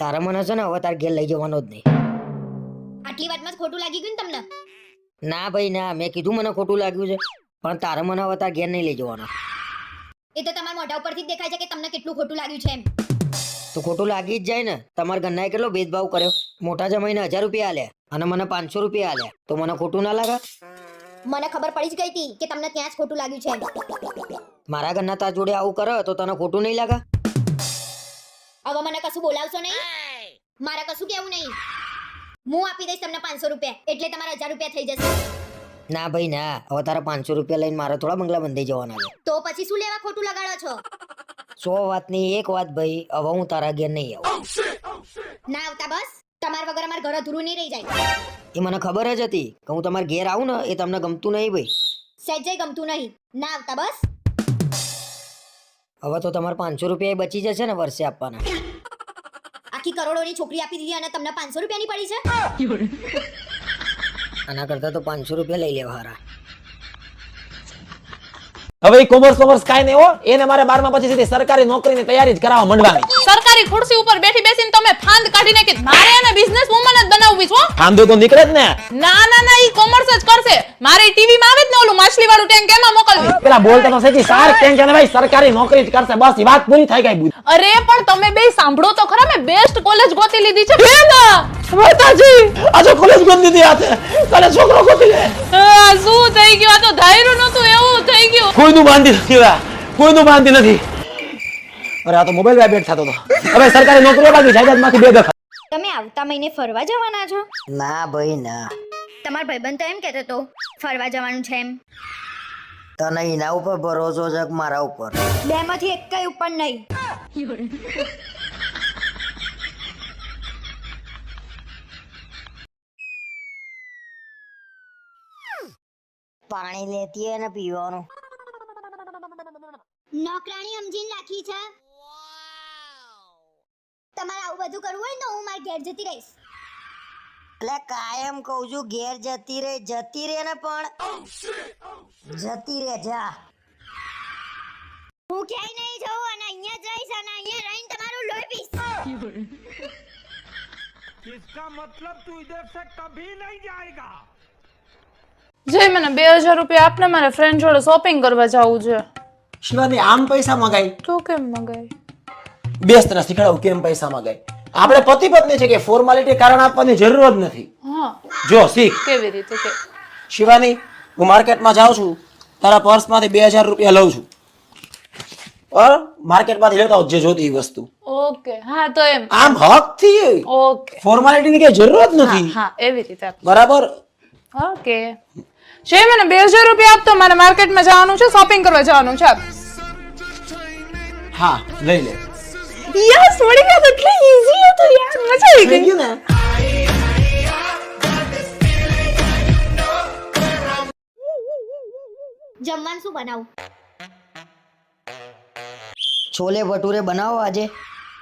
તારા મને છે ને હવે તાર ઘેર લઈ જવાનો જ નહીં. આટલી વાતમાં જ ખોટું લાગી ગયું ને તમને? ના ભાઈ ના. મેં કીધું મને ખોટું લાગ્યું છે પણ તારે મને હવે તાર ઘેર નહીં લઈ જવાનો. એ તો તમારા મોઢા ઉપરથી જ દેખાય છે કે તમને કેટલું ખોટું લાગ્યું છે એમ. તો ખોટું લાગી જ જાય ને. તમારા ઘરનાએ કેટલો ભેદભાવ કર્યો? મોટા જમાઈને હજાર રૂપિયા આલ્યા અને મને પાંચસો રૂપિયા આલ્યા. તો મને ખોટું ના લાગે? મને ખબર પડી જ ગઈ હતી કે તમને ત્યાં જ ખોટું લાગ્યું છે મારા ઘરના તાર જોડે આવું કરે તો તને ખોટું નહીં લાગે? હવે મને કશું બોલાવશો નહીં? મારે કશું કેવું નહીં. હું આપી દઈશ તમને પાંચસો રૂપિયા એટલે તમારા હજાર રૂપિયા થઈ જશે. ના ભાઈ ના. હવે તારા પાંચસો રૂપિયા લઈને મારે થોડા બંગલા બંધાઈ જવાના છે. તો પછી શું લેવા ખોટું લગાડો છો? સો વાત નહીં એક વાત ભાઈ હવે હું તારા ઘેર નહીં આવું. ના આવતા બસ તમારા વગર અમારા ઘર અધૂરું નહીં રહી જાય. એ મને ખબર જ હતી કે હું તમારા ઘેર આવું ને એ તમને ગમતું નહીં ભાઈ. સહેજે ગમતું નહીં. ના આવતા બસ. હવે તો તમારે પાંચસો રૂપિયા બચી જશે ને વર્ષે આપવાના. આખી કરોડોની છોકરી આપી દીધી અને તમને પાંચસો રૂપિયાની પડી છે? આના કરતા તો પાંચસો રૂપિયા લઈ લેવા હારા. હવે કોમર્સ કોમર્સ કાંઈ નહીં હો. એને મારે બારમા પછી સીધી સરકારી નોકરીની તૈયારી જ કરાવવા માંડવાની. સરકારી ખુરશી ઉપર બેઠી બેસીને તમે ફાંદ કાઢીને કે મારે એને બિઝનેસ વુમન જ બનાવવી છો ફાંદો તો નીકળે જ ને. ના ના ના ઈ કોમર્સ જ કરશે. મારે ટીવી માં આવે જ ને ઓલું માછલી વાળું ટેન્ક એમાં મોકલવી પેલા બોલતા તો સેજી સાર ટેન્ક કે ભાઈ સરકારી નોકરી જ કરશે બસ ઈ વાત પૂરી થઈ ગઈ અરે પણ તમે બે સાંભળો તો ખરા મેં બેસ્ટ કોલેજ ગોતી લીધી છે. બેના! માતાજી આજે કોલેજ ગોતી દીધી આતે તને છોકરો ગોતી લે. શું થઈ ગયું? આ તો ધાયરું નતું એવું થઈ ગયું. કોઈનું બાંધી નથી કોઈનું બાંધી નથી. અરે આ તો મોબાઈલ વાઇબ્રેટ થતો હતો. હવે સરકારી નોકરીઓ બાકી જાયદાદમાંથી બે દખલ. તમે આવતા મહિને ફરવા જવાના છો? ના ભાઈ ના. તમારો ભાઈબંધ તો એમ કહેતો હતો ફરવા જવાનું છે એમ. તને એના ઉપર ભરોસો છે કે મારા ઉપર? બે માંથી એક કઈ ઉપર નહીં. પાણી લેતી હોય ને પીવાનું. નોકરાણી સમજીને રાખી છે? તમારે આવું બધું કરવું હોય ને તો હું મારી ઘેર જતી રહીશ એટલે કાયમ કહું છું ઘેર જતી રે જતી રે ને પણ જતી રે જા હું ક્યાંય નહીં જઉં અને અહીંયા જ રહીશ અને અહીંયા રહીને તમારું લોહી પીશ इसका मतलब तू इधर से कभी नहीं जाएगा જય મને બે હજાર રૂપિયા આપને મારે ફ્રેન્ડ જોડે શોપિંગ કરવા જવું છે શિવાની આમ પૈસા મગાય તું કેમ મગાઈ બેસ તને શીખડાવું કેમ પૈસા મગાય આપણે પતિ પત્ની છે કે ફોર્માલિટી કારણ આપવાની જરૂર જ નથી. જો શીખ. કેવી રીતે કે? શિવાની હું માર્કેટમાં જાઉં છું તારા પર્સમાંથી બે હજાર રૂપિયા લઉં છું. માર્કેટમાંથી લેતા જે જોતી વસ્તુ. ઓકે. હા તો એમ. આમ હકથી ઓકે. ફોર્માલિટીની કઈ જરૂર નથી. હા એવી રીતે બરાબર? ઓકે. છે મને બે હજાર રૂપિયા આપતો મારે માર્કેટમાં જવાનું છે શોપિંગ કરવા જવાનું છે. હા લઈ લે. યસ મળી ગયો કેટલી ઈઝી હતું યાર. મજા આવી ગઈ. ને જમવાનું શું બનાવું? છોલે ભટુરે બનાવો આજે.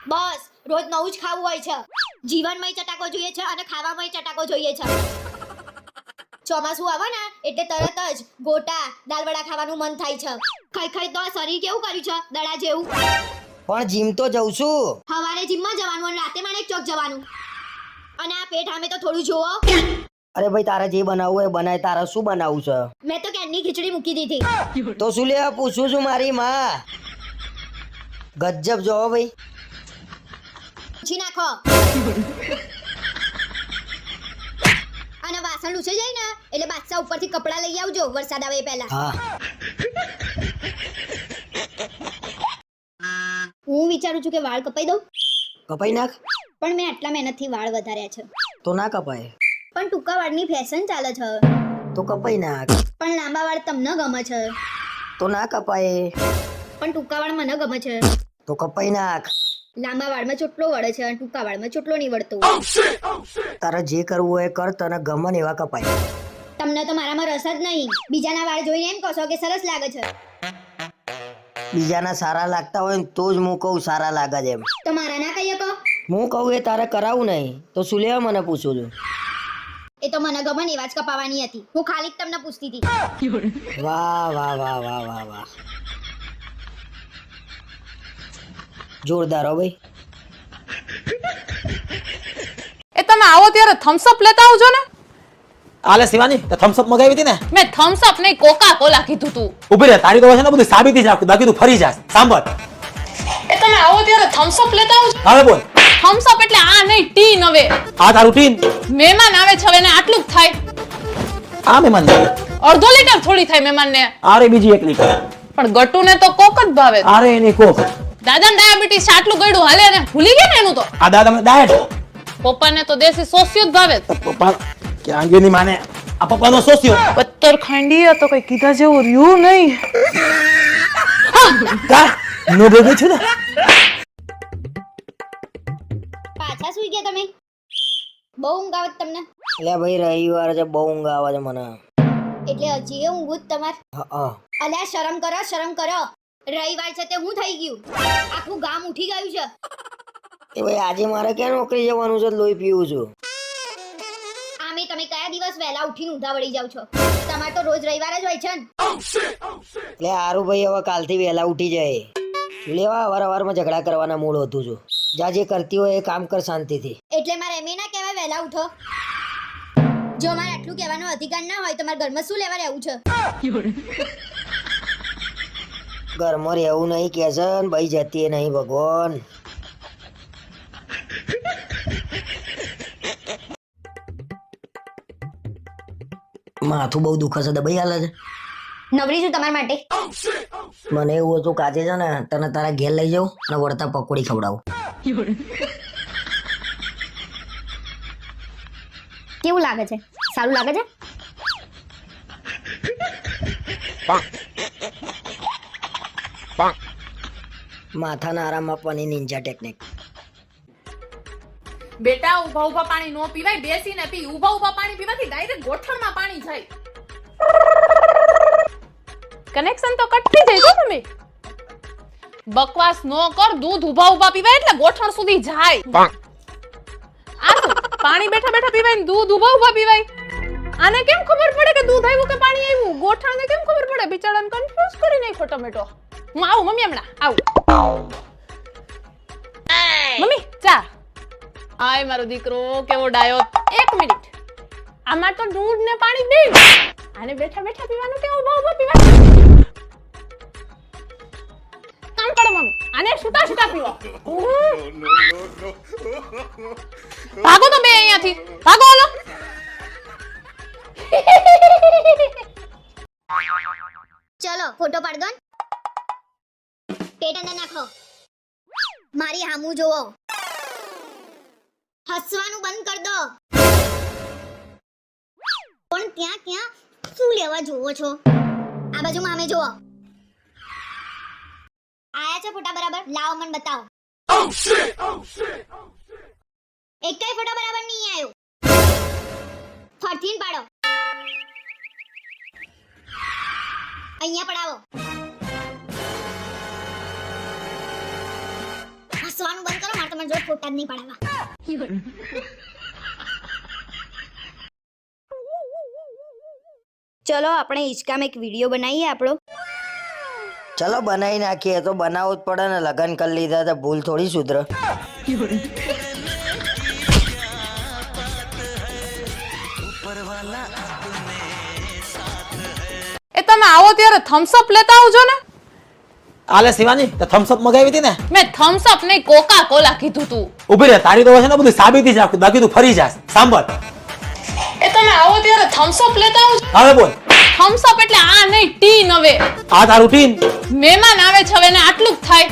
બસ રોજ નવું જ ખાવું હોય છે. જીવનમાંય ચટાકો જોઈએ છે અને ખાવામાંય ચટાકો જોઈએ છે. ચોમાસું આવે ને એટલે તરત જ ગોટા દાલવડા ખાવાનું મન થાય છે. ખાઈ ખાઈ તો શરીર કેવું કર્યું છે? દડા જેવું. પણ જીમ તો જઉં છું. સવારે જીમમાં જવાનું અને રાતે માણેક ચોક જવાનું. અને આ પેટ અમે તો થોડું જોવો અરે ભાઈ તારે જે બનાવવું હોય એ બનાય. તારે શું બનાવવું છે? મેં તો કેનની ખીચડી મૂકી દીધી. તો શું લેવા પૂછું છું મારી માં. ગજબ જોવો ભાઈ. પૂછી નાખો. અને વાસણ લૂછે જાય ને એટલે બાદશાહ ઉપરથી કપડાં લઈ આવજો. વરસાદ આવે પહેલા. હું. વિચારું છું કે વાળ કપાઈ દઉં. કપાઈ નાખ. પણ મેં આટલા મહેનતથી વાળ વધાર્યા છે. તો ના કપાય. પણ ટૂંકા વાળની ફેશન ચાલે છે. તો કપાઈ નાખ. પણ લાંબા વાળ તમને ગમે છે. તો ના કપાય. પણ ટૂંકા વાળ મને ગમે છે. તો કપાઈ નાખ. લાંબા વાળમાં ચોટલો વળે છે અને ટૂંકા વાળમાં ચોટલો નહીં વળતો. તારે જે કરવું હોય કર તને ગમે ને એવા કપાય. તમને તો મારામાં રસ જ નહીં. બીજાના વાળ જોઈને એમ કહો છો કે સરસ લાગે છે. બીજાના સારા લાગતા હોય ને તો જ હું કહું સારા લાગે છે એમ. તો મારા ના કહીએ કહો હું કહું એ તારે કરાવું નહીં તો શું લેવા મને પૂછું છું એ તો મને ગમે ને એવા જ કપાવાની હતી. હું ખાલી જ તમને પૂછતી હતી. વાહ વાહ વાહ વાહ વાહ વાહ. જોરદાર હો ભાઈ. તમે આવો ત્યારે થમ્સ અપ લેતા આવજો ને. આલે શિવાની તે થમ્સ અપ મગાવી હતી ને? મેં થમ્સ અપ નહીં કોકા કોલા કીધું તું. ઊભી રહે તારી તો છે ને બધું સાબિતી જ રાખું બાકી તું ફરી જાસ સાંભળ. એ તમે આવો ત્યારે થમ્સ અપ લેતા આવજો. હવે બોલ. થમ્સ અપ એટલે આ નહીં ટી નવે આ તારું ટીન? મહેમાન આવે છે એને આટલું જ થાય. આ મહેમાન ને અડધો લીટર થોડી થાય મહેમાનને. અરે બીજી એક લીટર. પણ ગટુ ને તો કોક જ ભાવે. અરે એની કોક. દાદાને ડાયાબિટીસ આટલું ગળ્યું હાલે ને ભૂલી ગયા ને એનું તો? આ દાદા ડાયટ પપ્પાને તો દેશી સોસ્યો જ. ભાવે પપ્પા ક્યાં આંગેની માને આ પપ્પાનો સોસ્યો પત્તર ખાંડી તો કઈ કીધા જેવું રહ્યું નહીં. કા નો ભેગું છે ને. પાછા સુઈ ગયા તમે? બહુ ઊંઘ આવે તમને? એટલે ભાઈ રવિવાર છે બહુ ઊંઘ આવે છે મને. એટલે હજી એ ઊંઘું જ તમારે. અલ્યા શરમ કરો શરમ કરો. રવિવાર છે તે હું થઈ ગયું? આખું ગામ ઉઠી ગયું છે. એ ભાઈ આજે મારે ક્યાં નોકરી જવાનું છે? લોહી પીવું છું. દિવસ વહેલા ઉઠીને ઊંધા વળી જાવ છો. તમારે તો રોજ રવિવાર જ હોય છે ને. એટલે આરુ ભાઈ હવે કાલથી વહેલા ઉઠી જાય. લેવા અવારવારમાં ઝઘડા કરવાના મૂળ હતું છું. જા જે કરતી હોય એ કામ કર શાંતિથી. એટલે મારે એમ ના કહેવાય વહેલા ઉઠો. જો મારે આટલું કહેવાનો અધિકાર ના હોય તો મારા ઘરમાં શું લેવા રહેવું છે? ઘરમાં રહેવું નહીં કે ભાઈ જતી નહીં ભગવાન. માથું બહુ દુખે છે દબાઈ હાલે છે. નવરી છું તમારા માટે. મને એવું હતું કાજે છે ને તને તારા ઘેર લઈ જાઉં અને વળતા પકોડી ખવડાવું. કેવું લાગે છે? સારું લાગે છે? માથાના આરામ આપવાની નિંજા ટેકનિક બેટા ઊભા ઊભા પાણી નો પીવાય બેસીને પી. ઊભા ઊભા પાણી પીવાથી ડાયરેક્ટ ગોઠણમાં પાણી જાય. કનેક્શન તો કટ થઈ જાય તમે. બકવાસ નો કર દૂધ ઊભા ઊભા પીવાય એટલે ગોઠણ સુધી જાય. આ પાણી બેઠા બેઠા પીવાય ને દૂધ ઊભા ઊભા પીવાય. આને કેમ ખબર પડે કે દૂધ આવ્યું કે પાણી આવ્યું? ગોઠણને કેમ ખબર પડે? બિચારાને કન્ફ્યુઝ કરી નાખ્યો ટમેટો હું આવું મમ્મી હમણાં. આવું. મમ્મી ચા. આય મારો દીકરો, કેવો ડાયો? એક મિનિટ. આમાં તો દૂધ ને પાણી દે. આને બેઠા બેઠા પીવાનું કે ઊભા ઊભા પીવાનું કામ કરો મમ્મી આને સુતા સુતા પીવો. ભાગો તમે અહીંયાથી. ભાગો હાલો. ચલો, ફોટો પાડ દો. પેટ અંદર નાખો. મારી હામું જોવો. હસવાનું બંધ કર દો. પણ ત્યાં ક્યાં શું લેવા જોવો છો? આ બાજુ મામે જોવો આયા છે ફોટા બરાબર? લાવો મને બતાવો. એક કઈ ફોટા બરાબર નહીં આવ્યો ફરથી પાડો. અહીંયા પડાવો. હસવાનું બંધ કરો, મારે તમારે જો ફોટા જ નહીં પડાવવા ચલો આપણે હિંચકામાં એક વીડિયો બનાવીએ આપણો. ચલો બનાવી નાખીએ. તો બનાવવું જ પડે ને. લગ્ન કરી લીધા તો ભૂલ થોડી સુધર. એ તમે આવો ત્યારે થમ્સ અપ લેતા આવજો ને. આલે શિવાની તો થમ્સ અપ મગાવી હતી ને? મેં થમ્સ અપ નહીં કોકા કોલા કીધું તું. ઊભી રહે તારી તો છે ને બધું સાબિતી જ રાખું. બાકી તું ફરી જાસ સાંભળ. એ તમે આવો ત્યારે થમ્સ અપ લેતા આવજો. હવે બોલ. થમ્સ અપ એટલે આ નહીં ટી નવે આ તારું ટીન? મહેમાન આવે છે હવે એને આટલું જ થાય.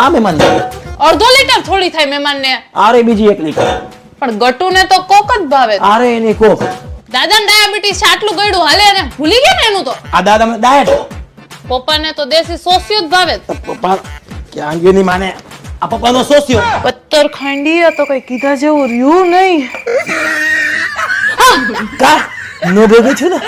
આ મહેમાન નહીં. અડધો લીટર થોડી થાય મહેમાનને. આરે બીજી એક લીટર. પણ ગટુને તો કોક જ ભાવે. આરે એની કોક. દાદાને ડાયાબિટીસ આટલું ગળ્યું હાલે ને ભૂલી ગયા ને એનું તો? આ દાદા મને ડાયટ? પપ્પાને તો દેશી સોસિયો જ ભાવે. પપ્પા ક્યાં ગયો ની માને? આ પપ્પાનો સોસ્યો પત્તર ખાંડી તો કઈ કીધા જેવું રહ્યું નહીં. કા? નો ભેગું છું ને?